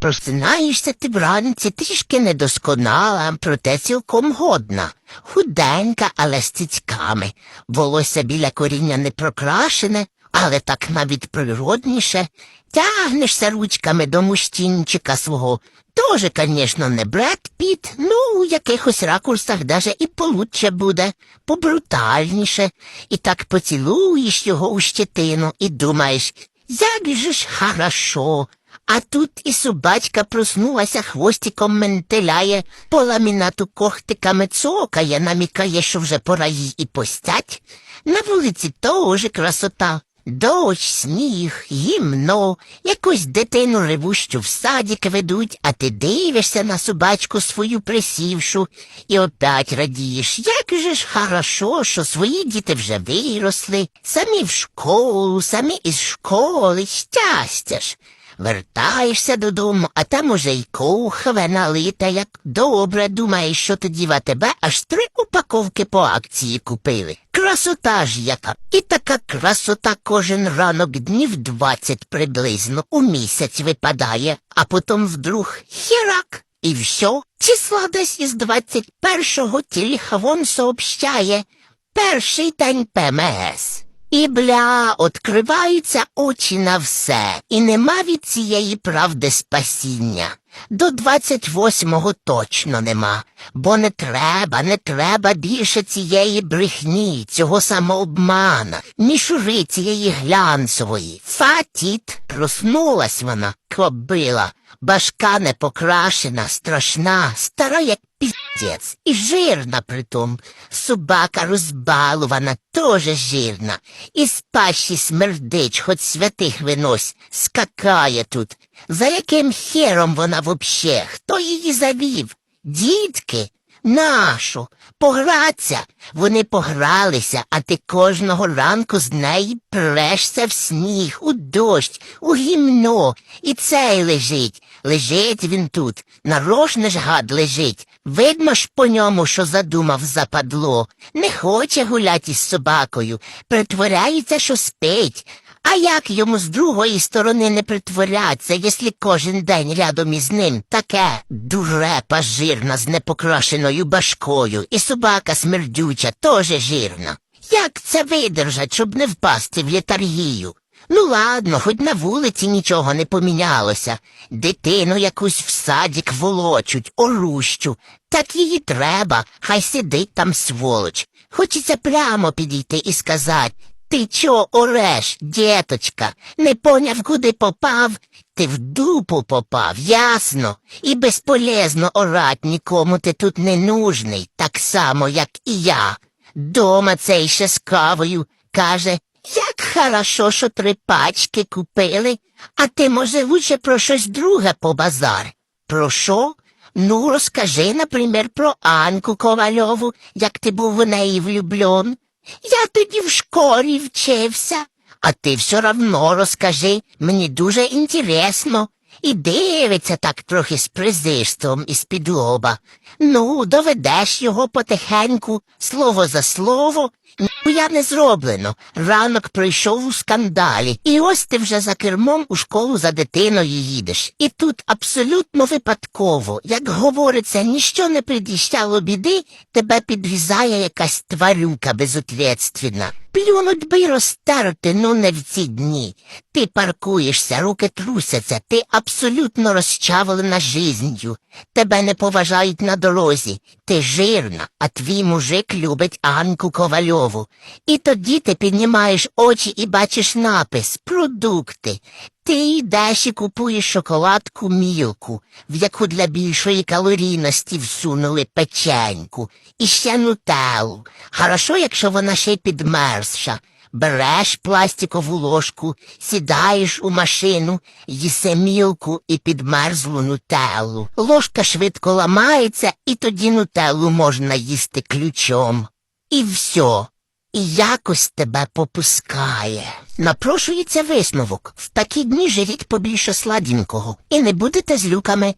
Просинаєшся ти вранці трішки недосконала, проте цілком годна. Худенька, але з цицьками. Волосся біля коріння не прокрашене, але так навіть природніше. Тягнешся ручками до мужчинчика свого. Тоже, конечно, не Бред Піт, ну, у якихось ракурсах даже і получше буде, побрутальніше. І так поцілуєш його у щетину і думаєш, як же ж хорошо. А тут і собачка проснулася, хвостиком ментеляє, по ламінату когтиками цокає, намікає, що вже пора їй і постять. На вулиці теж красота. Дощ, сніг, гімно, якусь дитину ревущу в садик ведуть, а ти дивишся на собачку свою присівшу і опять радієш. Як же ж хорошо, що свої діти вже виросли, самі в школу, самі із школи, щастя ж. Вертаєшся додому, а там уже й кухове налита, як добре думаєш, що тоді в тебе аж три упаковки по акції купили. Красота ж яка. І така красота кожен ранок днів двадцять приблизно у місяць випадає, а потім вдруг хірак. І все, числа десь із 21-го телефон сообщає. Перший день ПМС. І бля, откриваються очі на все, і нема від цієї правди спасіння. До 28-го точно нема, бо не треба, не треба більше цієї брехні, цього самообмана, мішури цієї глянцевої. Фатіт, проснулась вона, кобила, башка не покрашена, страшна, стара як піздець, і жирна притом. Собака розбалувана, теж жирна, і з пащі смердич, хоч святих винось, скакає тут. За яким хером вона вообще? Хто її завів? Дітки? Нашу? Пограться? Вони погралися, а ти кожного ранку з неї прешся в сніг, у дощ, у гімно. І цей лежить. Лежить він тут. Нарожне ж гад лежить. Видно ж по ньому, що задумав западло. Не хоче гуляти з собакою, притворяється, що спить. А як йому з другої сторони не притворяться, якщо кожен день рядом із ним таке дурепа жирна з непокрашеною башкою, і собака смердюча теж жирна? Як це видержать, щоб не впасти в літаргію? Ну ладно, хоч на вулиці нічого не помінялося. Дитину якусь в садік волочуть, орущу. Так її треба, хай сидить там сволоч. Хочеться прямо підійти і сказати, ти чо ореш, діточка? Не поняв, куди попав? Ти в дупу попав, ясно. І безполезно орать нікому ти тут не нужний, так само, як і я. Дома цей ще з кавою каже, як хорошо, що три пачки купили, а ти, може, лучше про щось друге по базар. Про що? Ну, розкажи, наприклад, про Анку Ковальову, як ти був у неї влюблен. Я тоді в школі вчився. А ти все равно розкажи, мені дуже інтересно. І дивиться так трохи з презирством і з-під лоба. Ну, доведеш його потихеньку, слово за слово. Ну, я не зроблено. Ранок пройшов у скандалі. І ось ти вже за кермом у школу за дитиною їдеш. І тут абсолютно випадково, як говориться, ніщо не предіщало біди, тебе підрізає якась тварюка безответственна. Плюнуть би розтерти, ну не в ці дні. Ти паркуєшся, руки трусяться, ти абсолютно розчавлена жизнью. Тебе не поважають на дорозі. Ти жирна, а твій мужик любить Анку Ковальову. І тоді ти піднімаєш очі і бачиш напис продукти. Ти йдеш і купуєш шоколадку мілку, в яку для більшої калорійності всунули печеньку, і ще нутеллу. Хорошо, якщо вона ще й підмерзша. Береш пластикову ложку, сідаєш у машину, їси мілку і підмерзлу нутеллу. Ложка швидко ламається, і тоді нутеллу можна їсти ключом. І все. І якось тебе попускає. Напрошується висновок. В такі дні живіть побільше сладенького. І не будете з люками.